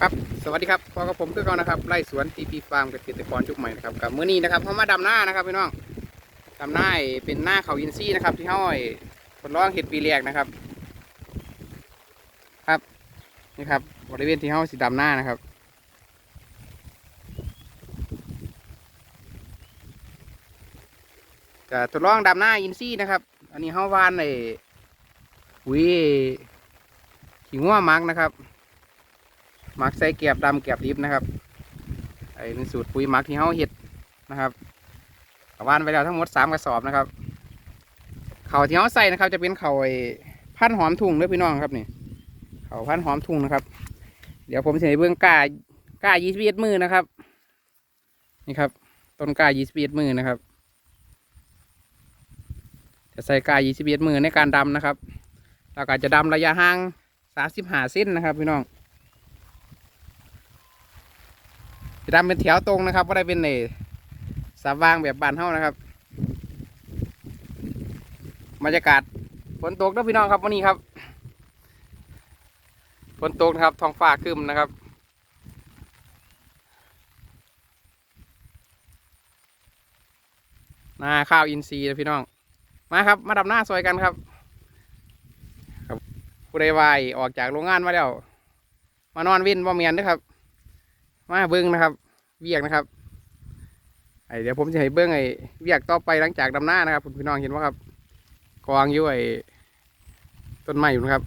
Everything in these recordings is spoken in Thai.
ครับสวัสดีครับพอกับผมคือเก่านะครับไล่สวนทีพีฟาร์มเกษตรกรยุคใหม่นะครับกับมื้อนี้นะครับเขามาดำหน้านะครับพี่น้องดำหน้าเป็นหน้าเขาอินซี่นะครับ ที่ห้อยทดลองเห็ดปีแรกนะครับ ครับนี่ครับบริเวณที่ห้าสีดำหน้านะครับจะทดลองดำหน้าอินซี่นะครับ อันนี้ห้าวานในปุ๋ย ขี้งัวมักนะครับ มักใส่เกียบดำเกียบดิบนะครับไอ้เป็นสูตรปุ๋ยมักที่เฮาเห็ดนะครับกวานไปแล้วทั้งหมดสามกระสอบนะครับเข่าที่เฮาใส่นะครับ จะเป็นเข่าไอ้พันหอมทุ่งด้อพี่น้องครับนี่เข่าพันหอมทุ่งนะครับ เดี๋ยวผมจะให้เบื้องก้าก้ายี่สิบเอ็ดมือนะครับ นี่ครับต้นก้ายี่สิบเอ็ดมือนะครับจะใส่กายี่สิบเอ็ดมือในการดำนะครับเราก็จะดำระยะห่างามสิบห้าเส้นนะครับพี่น้องจะดำเป็นแถวตรงนะครับก็ได้เป็นเนสาวางแบบบานเท่านะครับบรรยากาศฝนตกนะพี่น้องครับวันนี้ครับฝนตกนะครับท้องฟ้าคึมนะครับนาข้าวอินทรีย์นะพี่น้อง มาครับ มาดำหน้าซอยกันครับ ผู้ใดวายออกจากโรงงานมาแล้ว มานอนวินบ่เมียนเด้วยครับ มาเบิ้งนะครับ เวียกนะครับไอเดี๋ยวผมจะให้เบิ้งไอ้เวียกต่อไปหลังจากดำหน้านะครับคุณพี่น้องเห็นว่าครับกองอยู่ไอ้ต้นไม้อยู่นะครับ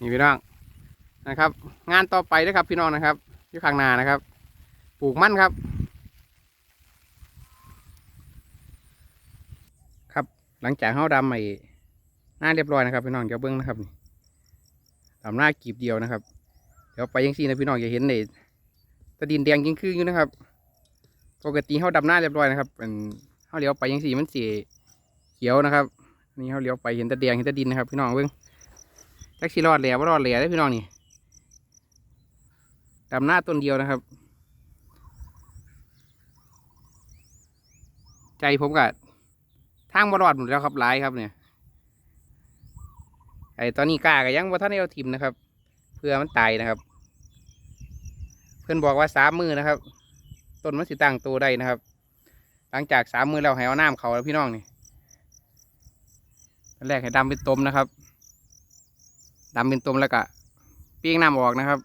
นี่พี่น้องนะครับ งานต่อไปนะครับ พี่น้องนะครับอยู่ข้างหน้านะครับ ปลูกมั่นครับ ครับ หลังจากเฮาดำไอ้หน้าเรียบร้อยนะครับพี่น้องเดี๋ยวเบิ้งนะครับนี่ทำหน้ากีบเดียวนะครับ เดี๋ยวไปยังซี่นะพี่น้องจะเห็นในตะดินแดงยิ่งขึ้นอยู่นะครับ ปกติเขาดำหน้าเรียบร้อยนะครับเป็นเขาเลี้ยวไปยังซี่มันสีเขียวนะครับ นี่เขาเลี้ยวไปเห็นตะแดงเห็นตะดินนะครับ พี่น้องเบิ้งแท็กซี่รอดแล่ว่ารอดแหล่ได้พี่น้องนี่ดำหน้าต้นเดียวนะครับ ใจผมกับ ทางบรอดหมดแล้วครับหลายครับเนี่ย ไอตอนนี้กล้าก็ยังว่าท่านเอาทิมนะครับ เพื่อมันตายนะครับ เพื่อนบอกว่าสามมือนะครับ ต้นมันสิตั้งตัวได้นะครับ หลังจากสามมือแล้วให้เอาน้ำเขาแล้วพี่น้องนี่แรกให้ดำเป็นตมนะครับดำเป็นตมแล้วก็เปียงน้ำออกนะครับ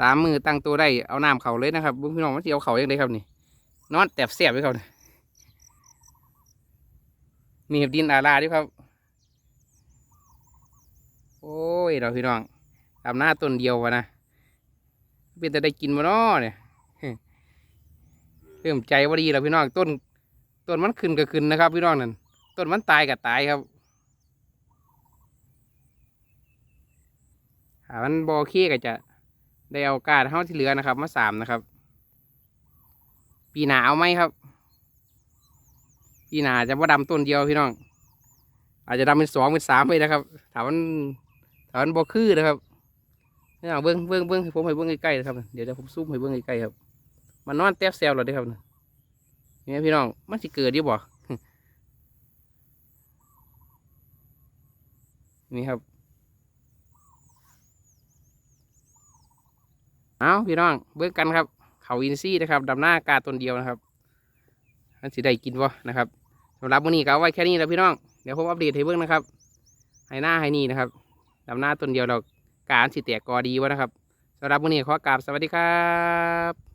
สามมือตั้งตัวได้เอาน้ำเขาเลยนะครับพี่น้องมันสิเอาเขายังไงครับนี่นอนแตบเสียบไว้เขานี่ นี่ดินอาลาด้วยครับ โอ้ยเราพี่น้องทำหน้าต้นเดียววะนะเป็นแต่ได้กินมานาะเนี่ยเริ่มใจว่าดีแล้วพี่น้องต้นต้นมันขึ้นก็ขึ้นนะครับ พี่น้องนั่นต้นมันตายก็ตายครับหามันบอเคก็จะได้เอากาดเท่าที่เหลือนะครับ มาสามนะครับ ปีหนาเอาไหมครับ ปีหนาจะว่าดำต้นเดียวพี่น้อง อาจจะดำเป็นสองเป็นสามไปนะครับถามมันถอนบ่คือนะครับนี่เอาเบิ้งเบิ้งเบิ้งให้ผมให้เบิ้งใกล้ๆนะครับเดี๋ยวเดี๋ยวผมซูมให้เบิ้งใกล้ๆครับ มันนอนแทบแซวเราได้อครับนี่พี่น้องมันสิเกิดอยี่บ่นี่ครับเอาพี่น้องเบิ้งกันครับ เขาอินซี่นะครับดำหน้ากาตนเดียวนะครับ มันสิได้กินบ่นะครับสำหรับวันนี้ก็ไว้แค่นี้แล้วพี่น้อง เดี๋ยวผมอัปเดตให้เบิ่งนะครับให้หน้าให้นี่นะครับลำหน้าต้นเดียวเราการสิแตกกอดีวะนะครับสำหรับวันนี้ขอกราบสวัสดีครับ